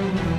Thank you.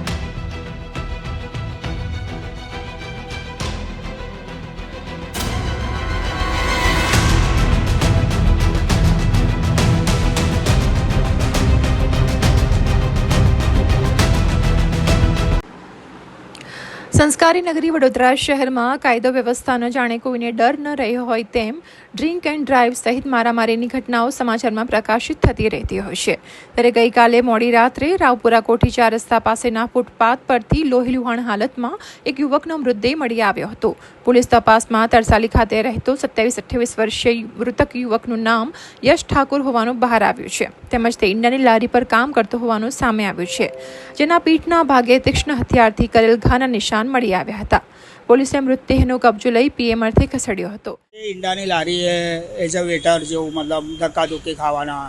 સંસ્કારી નગરી વડોદરા શહેરમાં કાયદો વ્યવસ્થાનો જાણે કોઈને ડર ન રહ્યો હોય તેમ ડ્રિંક એન્ડ ડ્રાઈવ સહિત મારામારીની ઘટનાઓ સમાચારમાં પ્રકાશિત થતી રહેતી હોય છે. ત્યારે ગઈકાલે મોડી રાત્રે રાવપુરા કોઠી ચાર રસ્તા પાસેના ફૂટપાથ પરથી લોહીલુહાણ હાલતમાં એક યુવકનો મૃતદેહ મળી આવ્યો હતો. પોલીસ તપાસમાં તરસાલી ખાતે રહેતો સત્યાવીસ અઠ્યાવીસ વર્ષીય મૃતક યુવકનું નામ યશ ઠાકુર હોવાનું બહાર આવ્યું છે. તેમજ તે ઈંડાની લારી પર કામ કરતો હોવાનું સામે આવ્યું છે. જેના પીઠના ભાગે તીક્ષ્ણ હથિયારથી કરેલ ઘાના નિશાન મળી આવ્યા હતા. પોલીસે મૃતદેહનો કબજો લઈ પીએમ અર્થે ખસેડ્યો હતો. એ ઈંડાની લારી એ એઝ અ વેટર જેવું મતલબ ધક્કાધુક્કી ખાવાના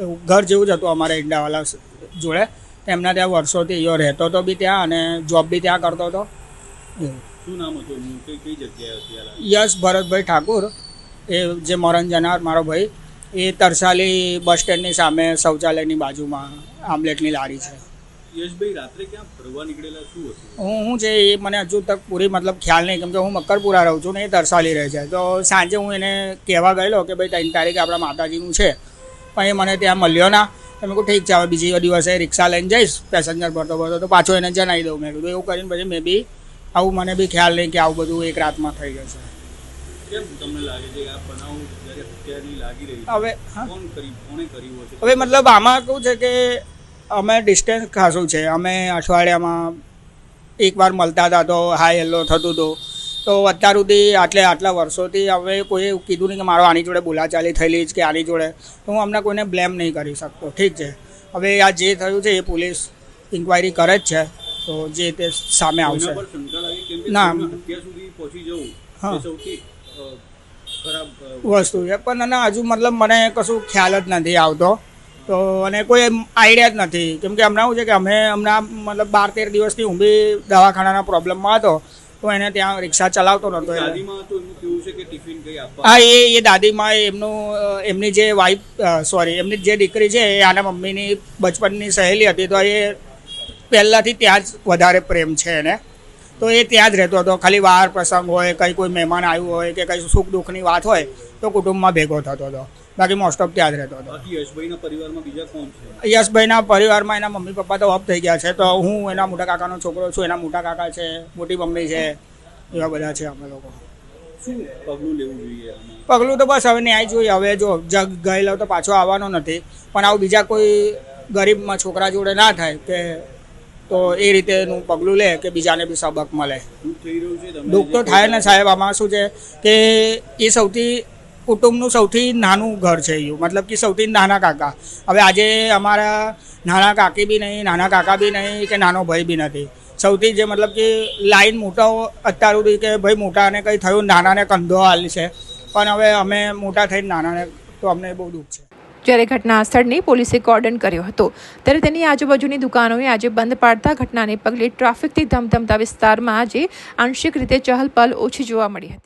એવું ઘર જેવું જ હતું અમારે ઈંડાવાળા જોડે. એમના ત્યાં વર્ષોથી યો રહેતો હતો બી ત્યાં અને જોબ બી ત્યાં કરતો હતો. શું નામ હતું કઈ જગ્યાએ? યશ ભરતભાઈ ઠાકુર. એ જે મરણ જનાર મારો ભાઈ એ તરસાલી બસ સ્ટેન્ડની સામે શૌચાલયની બાજુમાં આમલેટની લારી છે. યશભાઈ રાત્રે ક્યાં ફરવા નીકળેલા? શું હતું? હું હું છે એ મને હજુ તક પૂરી મતલબ ખ્યાલ નહીં કેમ કે હું મકરપુરા રહું છું ને એ તરસાલી રહે છે. તો સાંજે હું એને કહેવા ગયેલો કે ભાઈ ત્રણ તારીખે આપણા માતાજીનું છે. પણ એ મને ત્યાં મળ્યો ના. તો મેં કહું ઠીક છે હવે બીજી દિવસે રિક્ષા લઈને જઈશ પેસેન્જર ભરતો ભરતો. તો પાછો એને જણાવી દઉં. મેં કીધું એવું કરીને પછી મેં બી આવું મને બી ખ્યાલ નહીં કે આવું બધું એક રાતમાં થઈ જશે. હવે હવે મતલબ આમાં કેવું છે કે અમે ડિસ્ટન્સ ખાસું છે. અમે અઠવાડિયામાં એકવાર મળતા હતા તો હાય હેલો થતું હતું. તો અત્યાર સુધી આટલે આટલા વર્ષોથી હવે કોઈ કીધું નહીં કે મારો આની જોડે બોલાચાલી થયેલી જ કે આની જોડે. તો હું અમને કોઈને બ્લેમ નહીં કરી શકતો. ઠીક છે. હવે આ જે થયું છે એ પોલીસ ઇન્ક્વાયરી કરે જ છે. તો જે તે સામે આવશે. ના. વસ્તુ છે. પણ હજુ મતલબ મને કશું ખ્યાલ જ નથી આવતો. તો અને કોઈ આઈડિયા જ નથી. કેમ કે હમણાં શું છે કે અમે હમણાં મતલબ બાર તેર દિવસથી હું બી દવાખાનાના પ્રોબ્લેમમાં હતો તો એને ત્યાં રિક્ષા ચલાવતો નહોતો હા એ એ દાદીમાં એમનું એમની જે વાઈફ સોરી એમની જે દીકરી છે એ આના મમ્મીની બચપનની સહેલી હતી તો એ પહેલાંથી ત્યાં જ વધારે પ્રેમ છે એને. તો એ ત્યાં જ રહેતો હતો. ખાલી વાર પ્રસંગ હોય કંઈ કોઈ મહેમાન આવ્યું હોય કે કંઈ સુખ દુઃખની વાત હોય તો કુટુંબમાં ભેગો થતો હતો. બાકી મોસ્ટ ઓફ ત્યાં જ રહેતો હતો. યશભાઈના પરિવારમાં બીજા કોણ છે? યશભાઈના પરિવારમાં એના મમ્મી પપ્પા તો ઓફ થઈ ગયા છે તો હું એના મોટા કાકાનો છોકરો છું એના મોટા કાકા છે મોટી મમ્મી છે એવા બધા છે અમે લોકો. શું પગલું લેવું જોઈએ પગલું તો બસ હવે ન્યાય જોઈએ હવે જો ગયેલો તો પાછો આવવાનો નથી પણ આવું બીજા કોઈ ગરીબમાં છોકરા જોડે ના થાય કે તો એ રીતેનું પગલું લે કે બીજાને બી સબક મળે. દુઃખ તો થાય ને સાહેબ આમાં શું છે કે એ સૌથી કુટુંબનું સૌથી નાનું ઘર છે એ મતલબ કે સૌથી નાના કાકા. હવે આજે અમારા નાના કાકી બી નહીં, નાના કાકા બી નહીં કે નાનો ભાઈ બી નથી. સૌથી જે મતલબ કે લાઈન મોટા અત્યાર સુધી કે ભાઈ મોટાને કંઈ થયું, નાનાને કંધો હાલ છે. પણ હવે અમે મોટા થઈને નાનાને તો અમને બહુ દુઃખ છે. જ્યારે ઘટના સ્થળની પોલીસે કોર્ડન કર્યો હતો, ત્યારે તેની આજુબાજુની દુકાનોએ આજે બંધ પાડતા ઘટનાને પગલે ટ્રાફિકથી ધમધમતા વિસ્તારમાં આજે આંશિક રીતે ચહલપહલ ઓછી જોવા મળી હતી.